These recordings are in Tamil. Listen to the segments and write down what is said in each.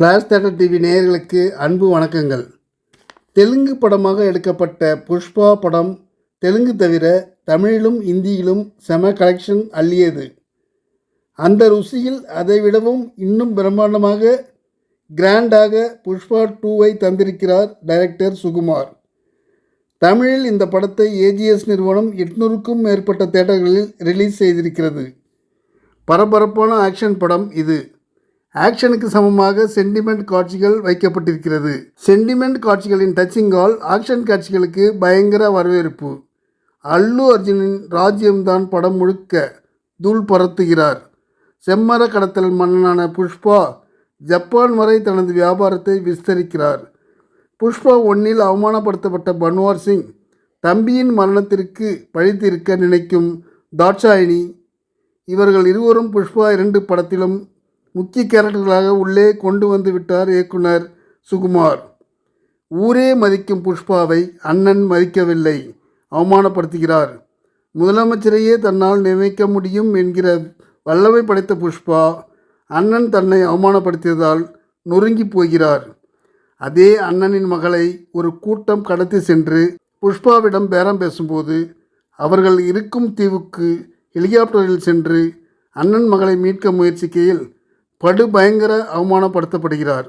ஃப்ளாஷ் தேட்டர் டிவி நேயர்களுக்கு அன்பு வணக்கங்கள். தெலுங்கு படமாக எடுக்கப்பட்ட புஷ்பா படம் தெலுங்கு தவிர தமிழிலும் இந்தியிலும் செம கலெக்ஷன் அள்ளியது. அந்த ருசியில் அதைவிடவும் இன்னும் பிரம்மாண்டமாக கிராண்டாக புஷ்பா டூவை தந்திருக்கிறார் டைரக்டர் சுகுமார். தமிழில் இந்த படத்தை ஏஜிஎஸ் நிறுவனம் எட்நூறுக்கும் மேற்பட்ட தேட்டர்களில் ரிலீஸ் செய்திருக்கிறது. பரபரப்பான ஆக்ஷன் படம் இது. ஆக்ஷனுக்கு சமமாக சென்டிமெண்ட் காட்சிகள் வைக்கப்பட்டிருக்கிறது. சென்டிமெண்ட் காட்சிகளின் டச்சிங்கால் ஆக்ஷன் காட்சிகளுக்கு பயங்கர வரவேற்பு. அல்லு அர்ஜுனின் ராஜ்யம்தான் படம் முழுக்க தூள் பரத்துகிறார். செம்மர கடத்தல் மன்னனான புஷ்பா ஜப்பான் வரை தனது வியாபாரத்தை விஸ்தரிக்கிறார். புஷ்பா ஒன்னில் அவமானப்படுத்தப்பட்ட பன்வார் சிங் தம்பியின் மரணத்திற்கு பழித்திருக்க நினைக்கும் தாட்சாயினி இவர்கள் இருவரும் புஷ்பா இரண்டு படத்திலும் முக்கிய கேரக்டர்களாக உள்ளே கொண்டு வந்து விட்டார் இயக்குனர் சுகுமார். ஊரே மதிக்கும் புஷ்பாவை அண்ணன் மதிக்கவில்லை அவமானப்படுத்துகிறார். முதலமைச்சரையே தன்னால் நியமிக்க முடியும் என்கிற வல்லமை படைத்த புஷ்பா அண்ணன் தன்னை அவமானப்படுத்தியதால் நொறுங்கி போகிறார். அதே அண்ணனின் மகளை ஒரு கூட்டம் கடத்தி சென்று புஷ்பாவிடம் பேரம் பேசும்போது அவர்கள் இருக்கும் தீவுக்கு ஹெலிகாப்டரில் சென்று அண்ணன் மகளை மீட்க முயற்சிக்கையில் படு பயங்கர அவமானப்படுத்தப்படுகிறார்.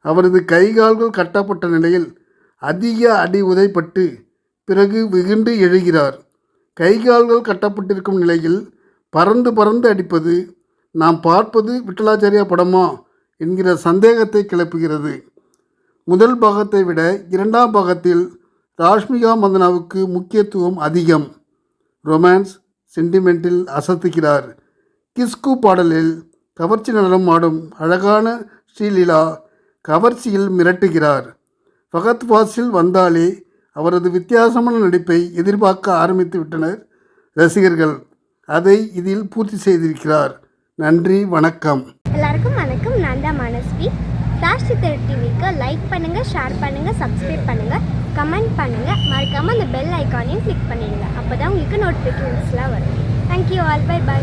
அவரது கைகால்கள் கட்டப்பட்ட நிலையில் அதிக அடி உதைப்பட்டு பிறகு வெகுண்டு எழுகிறார். கைகால்கள் கட்டப்பட்டிருக்கும் நிலையில் பறந்து பறந்து அடிப்பது நாம் பார்ப்பது விட்டலாச்சாரியா படமா என்கிற சந்தேகத்தை கிளப்புகிறது. முதல் பாகத்தை விட இரண்டாம் பாகத்தில் ராஷ்மிகா மந்தனாவுக்கு முக்கியத்துவம் அதிகம். ரொமான்ஸ் சென்டிமெண்டில் அசத்துகிறார். கிஸ்கு பாடலில் கவர்ச்சி நடனம் ஆடும் அழகான ஸ்ரீலீலா கவர்ச்சியில் மிரட்டுகிறார். ஃபகத் வாசில் வந்தாலே அவரது வித்தியாசமான நடிப்பை எதிர்பார்க்க ஆரம்பித்து விட்டனர் ரசிகர்கள். அதை இதில் பூர்த்தி செய்திருக்கிறார். நன்றி வணக்கம். எல்லாருக்கும் வணக்கம். நான் தான் மனஸ்வி. ஃப்ளாஷ் சித்தர் டிவிக்கு லைக் பண்ணுங்கள் ஷேர் பண்ணுங்கள் சப்ஸ்கிரைப் பண்ணுங்கள் கமெண்ட் பண்ணுங்கள் மறக்காமல் அந்த பெல் ஐக்கானையும் கிளிக் பண்ணிடுங்க. அப்போ தான் உங்களுக்கு நோட்டிஃபிகேஷன்ஸ்லாம் வரும். Thank you all by by